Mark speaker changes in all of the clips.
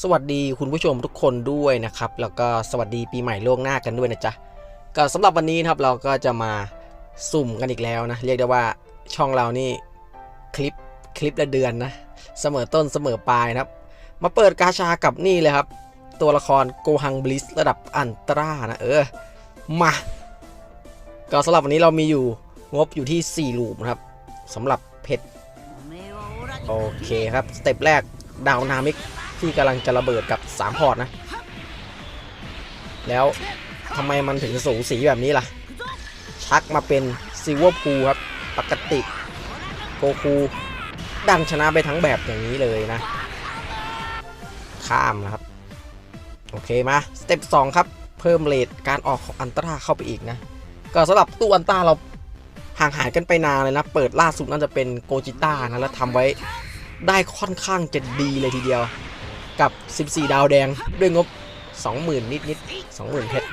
Speaker 1: สวัสดีคุณผู้ชมทุกคนด้วยนะครับ แล้วก็สวัสดีปีใหม่ล่วงหน้ากันด้วยนะจ๊ะก็สำหรับวันนี้นะครับเราก็จะมาสุ่มกันอีกแล้วนะ เรียกได้ว่าช่องเรานี่คลิปคลิปละเดือนนะ เสมอต้นเสมอปลายนะครับ มาเปิดกาชากับนี่เลยครับ ตัวละครโกฮังบลิสระดับอันตรานะเออมาก็สำหรับวันนี้เรามีอยู่งบอยู่ที่ 4 ลูปนครับสำหรับเพชรโอเคครับ สเต็ปแรกดาวนามิก ที่กำลังจะระเบิดกับ 3 พอร์ตนะ แล้วทำไมมันถึงสูสีแบบนี้ล่ะ ชักมาเป็นซิลเวอร์พูครับ ปกติโกคูดันชนะไปทั้งแบบอย่างนี้เลยนะ ข้ามนะครับ โอเคมาสเต็ป2ครับ เพิ่มเลทการออกของอันตราเข้าไปอีกนะ ก็สำหรับตู้อันตราเราห่างหายกันไปนานเลยนะ เปิดล่าสุดน่าจะเป็นโกจิต้านะ แล้วทำไว้ได้ค่อนข้างจะดีเลยทีเดียว กับ 14 ดาวแดงด้วยงบ 20,000 นิดนิดๆ20,000 เพชร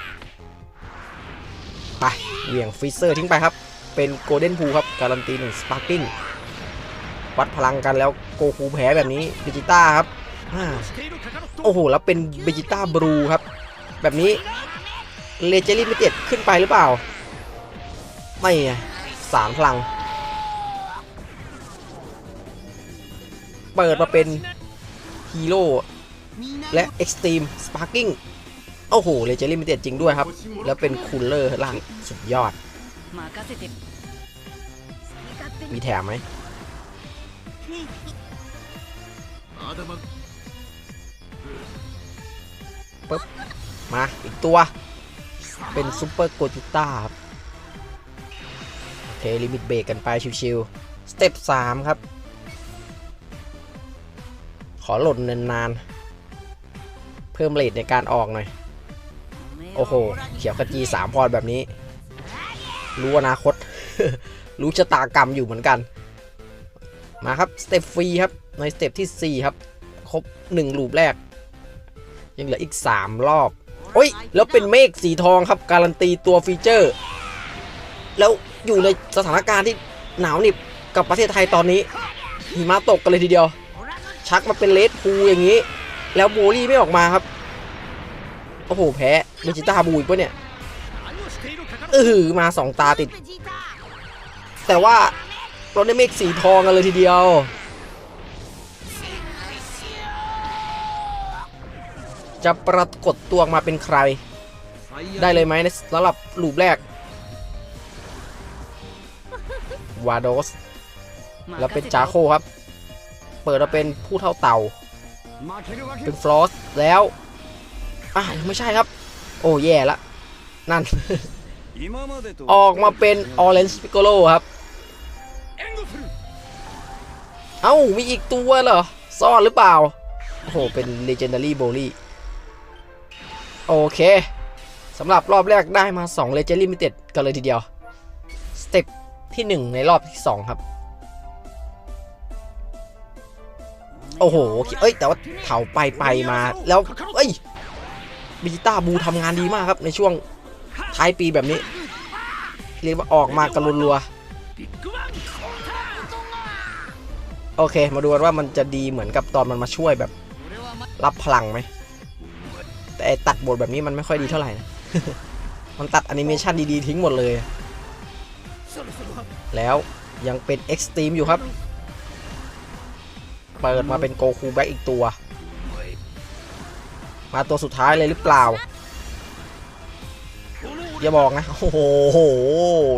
Speaker 1: ไปเหวี่ยงฟรีเซอร์ทิ้งไปครับ เป็นโกลเด้นพูครับ การันตีหนึ่งสปาร์กิ้งวัดพลังกันแล้วโกคูแพ้แบบนี้เบจิต้าครับโอ้โห แล้วเป็นเบจิต้าบลูครับ แบบนี้เลเจอรี่ไม่เจ็ดขึ้นไปหรือเปล่า ไม่ไงสามพลัง เปิดมาเป็น ฮีโร่และเอ็กซ์ตรีมสปาร์กิ้งโอ้โหเลเจอรี่ไม่เจ็ดจริงด้วยครับ แล้วเป็นคูลเลอร์ล่างสุดยอด มีแถมไหมปึ๊บ มาอีกตัว เป็นซูเปอร์โกจิต้าครับโอเค ลิมิตเบรกกันไปชิวๆสเต็ป3ครับ ขอหล่นนานๆ เพิ่มเลทในการออกหน่อย โอ้โห เขียวขจีสามพอร์ตแบบนี้ รู้อนาคต รู้ชะตากรรมอยู่เหมือนกัน มาครับ สเต็ปฟรีครับ ในสเต็ปที่ 4 ครับ ครบ1ลูปแรก ยังเหลืออีก 3 รอบ โอ้ย แล้วเป็นเมฆสีทองครับ การันตีตัวฟีเจอร์ แล้วอยู่ในสถานการณ์ที่หนาวหนิบกับประเทศไทยตอนนี้หิมะตกกันเลยทีเดียว ชักมาเป็นเลดพูอย่างนี้ แล้วโบลี่ไม่ออกมาครับ โอ้โห แพ้เมจิต้าบูอีกปะเนี่ย เออมาสองตาติด แต่ว่าเราได้เมฆสีทองกันเลยทีเดียว จะปรากฏตัวมาเป็นใคร ได้เลยไหมในสำหรับลูปแรก วาโดส แล้วเป็นจาโคครับ เปิดมาเป็นผู้เท่าเต่า เป็นฟลอสแล้ว อะยังไม่ใช่ครับ โอ้แย่ละ นั่น ออกมาเป็น Orange Piccolo ครับ เอ้า มีอีกตัวเหรอ ซ่อนหรือเปล่า โอ้โห เป็น Legendary b o l y โอเคสำหรับรอบแรกได้มา2 Legendary Limited กันเลยทีเดียว สเต็ปที่ 1 ในรอบที่ 2 ครับ โอ้โห เอ้ย แต่ว่าเถาไปไปมา แล้ว เอ้ยบิจิต้าบูทำงานดีมากครับในช่วงท้ายปีแบบนี้ เรียกว่าออกมากันรัว โอเค มาดูกันว่ามันจะดีเหมือนกับตอนมันมาช่วยแบบ รับพลังไหม แต่ตัดบทแบบนี้มันไม่ค่อยดีเท่าไหร่นะมันตัดแอนิเมชันดีๆ ทิ้งหมดเลย แล้วยังเป็นเอ็กซ์ตรีมอยู่ครับ เปิดมาเป็นโกคูแบ็กอีกตัว มาตัวสุดท้ายเลยหรือเปล่า อย่าบอกนะ โอ้โห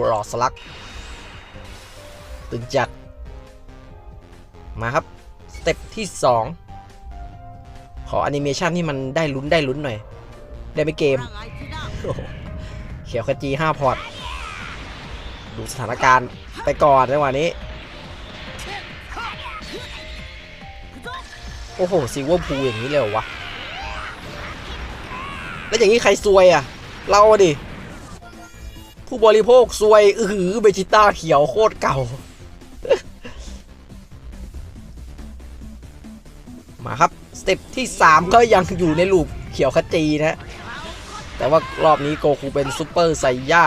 Speaker 1: หลอดสลัก ตึงจัด มาครับ สเต็ปที่ 2 ขอแอนิเมชันที่มันได้ลุ้นได้ลุ้นหน่อย ได้ไหมเกม เขียวขจี5พอร์ตดูสถานการณ์ไปก่อนจังหวะนี้ โอ้โหซิลเวอร์พูอย่างนี้เลยเหรอวะ แล้วอย่างนี้ใครซวยอะ เราดิ ผู้บริโภคซวย อือหือเบจิต้าเขียวโคตรเก่า มาครับ สเต็ปที่ 3 ก็ยังอยู่ในลูปเขียวขจีนะ แต่ว่ารอบนี้โกคูเป็นซูเปอร์ไซย่า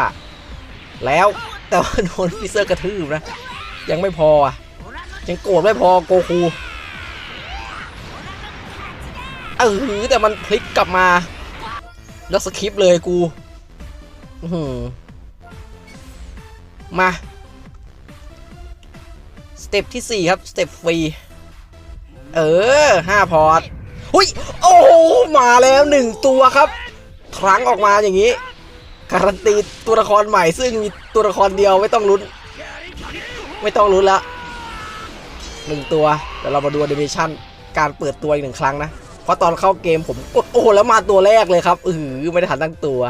Speaker 1: แล้วแต่ว่าโดนฟิเซอร์กระทืบนะ ยังไม่พออะ ยังโกรธไม่พอโกคู เออแต่มันพลิกกลับมา แล้วสคริปเลยกูมา สเต็ปที่ 4 ครับ สเต็ปฟรี เออห้าพอร์ตหุยโอ้โหมาแล้วหนึ่งตัวครับ ครั้งออกมาอย่างนี้ การันตีตัวละครใหม่ ซึ่งมีตัวละครเดียวไม่ต้องลุ้น ไม่ต้องลุ้นละหนึ่งตัวเดี๋ยวเรามาดูแอนิเมชันการเปิดตัวอีกหนึ่งครั้งนะ พราะตอนเข้าเกมผมกดโอ้แล้วมาตัวแรกเลยครับอือไม่ได้ทันตั้งตัว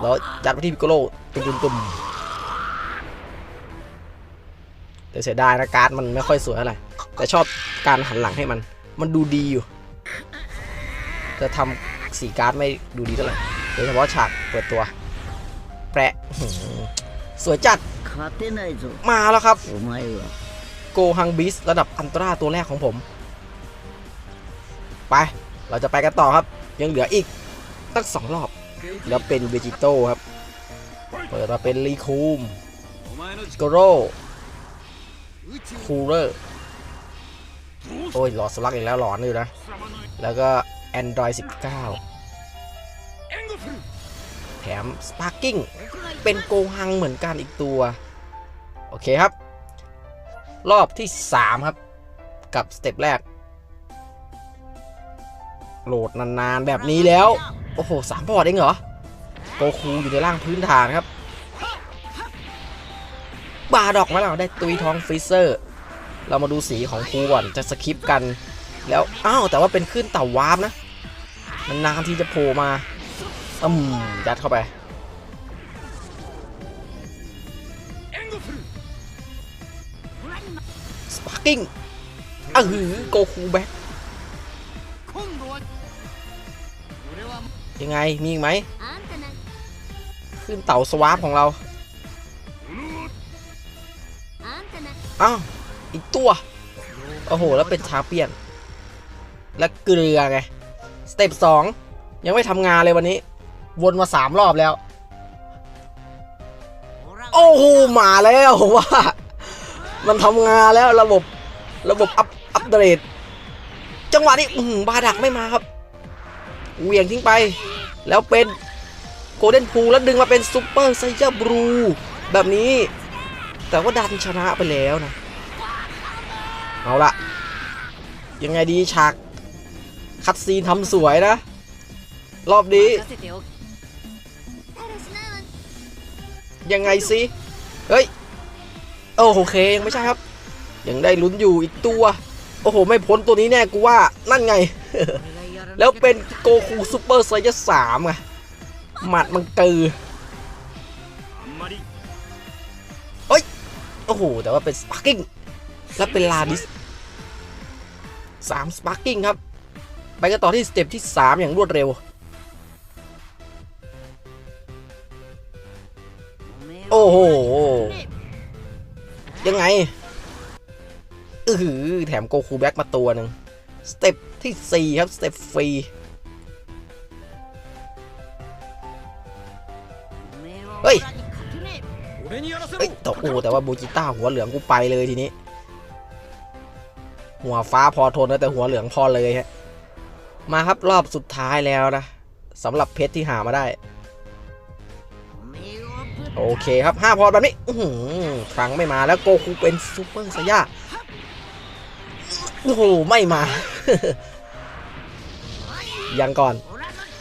Speaker 1: แล้วจัดไปที่พิโกโลตุ่มๆแต่เสียดายนะการ์ดมันไม่ค่อยสวยอะไรแต่ชอบการหันหลังให้มัน มันดูดีอยู่ จะทำสีการ์ดไม่ดูดีเท่าไหร่โดยเฉพาะฉากเปิดตัว แปะสวยจัด มาแล้วครับ โกฮังบิสระดับอันตราตัวแรกของผม ไป เราจะไปกันต่อครับ ยังเหลืออีกตั้งสองรอบ แล้วเป็นเวจิโต้ครับ เปิดมาเป็นรีคูมโกโรคูเลอร์โอ้ยหลอดสลักอีกแล้วหลอนอยู่นะ แล้วก็ Android 19 แถม Sparking เป็นโกฮังเหมือนกันอีกตัว โอเคครับ รอบที่ 3 ครับ กับสเต็ปแรก โหลดนานๆแบบนี้แล้ว โอ้โหสามพอร์ตเองเหรอโกคูอยู่ในร่างพื้นฐานครับ บาดอกมาแล้วได้ตุยทองฟรีเซอร์ เรามาดูสีของคูก่อนจะสคิปกัน แล้วอ้าวแต่ว่าเป็นขึ้นเต่าวาร์ปนะมันนานที่จะโผล่มาอืมยัดเข้าไปสปาร์กิ้งอือโกคูแบ็ค ยังไงมีอีกไหมขึ้นเต่าสวาร์ปของเราอ้าวอีกตัว โอ้โห แล้วเป็นชาเปียน และเกลือไง สเต็ปสองยังไม่ทำงานเลยวันนี้ วนมาสามรอบแล้ว โอ้โห มาแล้วผมว่า มันทำงานแล้วระบบระบบอัพอัปเดต จังหวะนี้อื้อหือบาดักไม่มาครับ เหวี่ยงทิ้งไป แล้วเป็นโกลเด้นพูแล้วดึงมาเป็นซูเปอร์ไซเ e อร์บลูแบบนี้ แต่ว่าดันชนะไปแล้วนะ เอาละยังไงดีฉาก คัดซีนทำสวยนะ รอบนี้ ยังไงสิ เฮ้ย โอ้โอเค ยังไม่ใช่ครับ ยังได้ลุ้นอยู่อีกตัว โอ้โห ไม่พ้นตัวนี้แน่กูว่า นั่นไง แล้วเป็นโกคูซูเปอร์ไซยสามไงหมัดมันตือเฮ้ย โอ้โห แต่ว่าเป็นสปาร์กิ้งแล้วเป็นลาดิสสามสปาร์กิ้งครับ ไปกันต่อที่สเต็ปที่ 3 อย่างรวดเร็ว โอ้โห ยังไง อือหือ แถมโกคูแบ็กมาตัวหนึ่งสเต็ป ที่ 4 ครับ สเต็ปฟรีเฮ้ยเอ้ยต่โอ้แต่ว่าบูจิต้าหัวเหลืองกูไปเลยทีนี้ หัวฟ้าพอทนนะแต่หัวเหลืองพอเลยฮะ มาครับรอบสุดท้ายแล้วนะสำหรับเพชรที่หามาได้ โอเคครับ5พอแบบนี้หืมครั้งไม่มาแล้วโกคูเป็นซูเปอร์ไซย่าโอ้โห ไม่มา ยังก่อน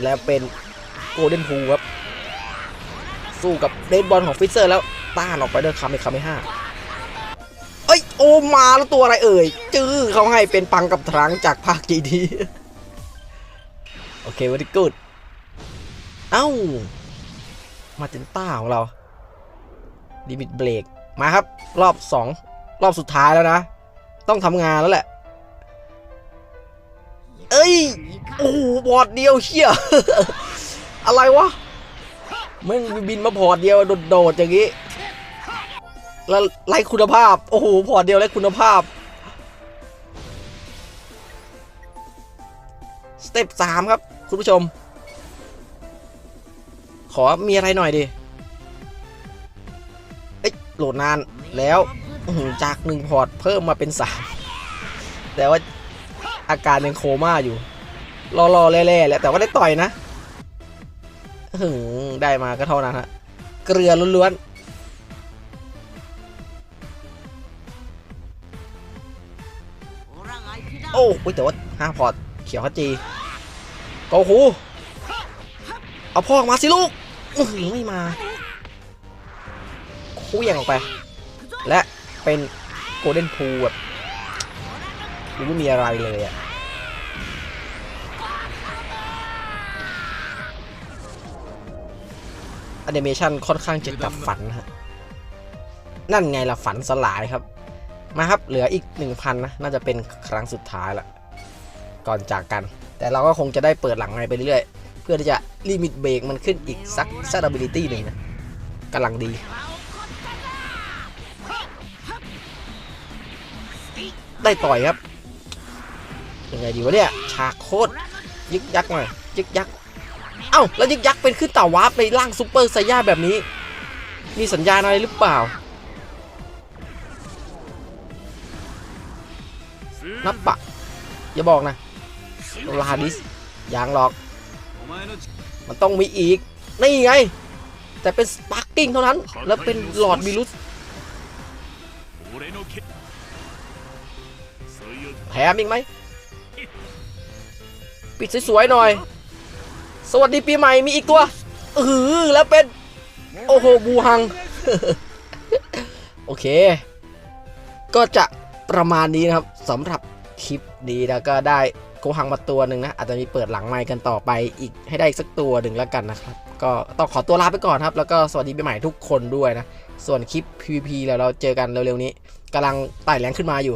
Speaker 1: แล้วเป็นโกลเด้นพูครับ สู้กับเดนบอลของฟิเซอร์แล้วต้านออกไปเด้วยคำในคำไม่ห้าเอ้ยโอมาแล้วตัวอะไรเอ่ย จื้อเขาให้เป็นปังกับทรังจากภาคจีดีโอเควันที่กูดเอ้า มาเจนต้าของเราลิมิตเบรกมาครับ รอบ 2 รอบสุดท้ายแล้วนะ ต้องทำงานแล้วแหละ เอ้ย โอ้โหบอร์ดเดียวเชี่ยอะไรวะมึงบินมาพอร์ดเดียวโดดๆอย่างนี้แล้วไร้คุณภาพ โอ้โห พอร์ดเดียวไร้คุณภาพ สเต็ปสามครับ คุณผู้ชม ขอมีอะไรหน่อยดิเอ้ยโหลดนานแล้วจากหนึ่งพอร์ตเพิ่มมาเป็นสามแต่ว่า อาการยังโคม่าอยู่รอรอๆแล่ๆแหละแต่ว่าได้ต่อยนะหึงได้มาก็เท่านั้นฮะเกลือล้วนๆโอ้ยแต่ว่าห้าพอร์ตเขียวฮัจีโกคูเอาพ่อออกมาสิลูกอื้อไม่มาคุยงออกไป และเป็นโกลเด้นพูแบบ ดูไม่มีอะไรเลยอะแอนิเมชันค่อนข้างจะกับฝันฮะ นั่นไงล่ะฝันสลายครับ มาครับเหลืออีก 1,000 นะ น่าจะเป็นครั้งสุดท้ายละ ก่อนจากกัน แต่เราก็คงจะได้เปิดหลังไงไปเรื่อยๆ เพื่อที่จะลิมิตเบรกมันขึ้นอีกสัก stability หนึ่งนะกำลังดี ได้ต่อยครับ ยังไงดีวะเนี่ย ฉากโคตรยึกยักหน่อยยึกยักเอ้าแล้วยึกยักเป็นขึ้นต่าวาร์ปในร่างซูเปอร์ไซย่าแบบนี้ มีสัญญาณอะไรหรือเปล่า นับปะ อย่าบอกนะลาดิสยางหรอก มันต้องมีอีก นี่ไง แต่เป็นสปาร์กิ้งเท่านั้น แล้วเป็นหลอดบิลุสแถมอีกไหม ปิดสวยๆหน่อย สวัสดีปีใหม่มีอีกตัวเออแล้วเป็น โอ้โหบูฮัง โอเค ก็จะประมาณนี้นะครับสำหรับคลิปนี้แล้วก็ได้โกหังมาตัวหนึ่งนะ อาจจะมีเปิดหลังไมค์กันต่อไปอีกให้ได้อีกสักตัวหนึ่งแล้วกันนะครับ ก็ต้องขอตัวลาไปก่อนครับ แล้วก็สวัสดีปีใหม่ทุกคนด้วยนะ ส่วนคลิป PVP แล้วเราเจอกันเร็วๆนี้กำลังไต่แรงขึ้นมาอยู่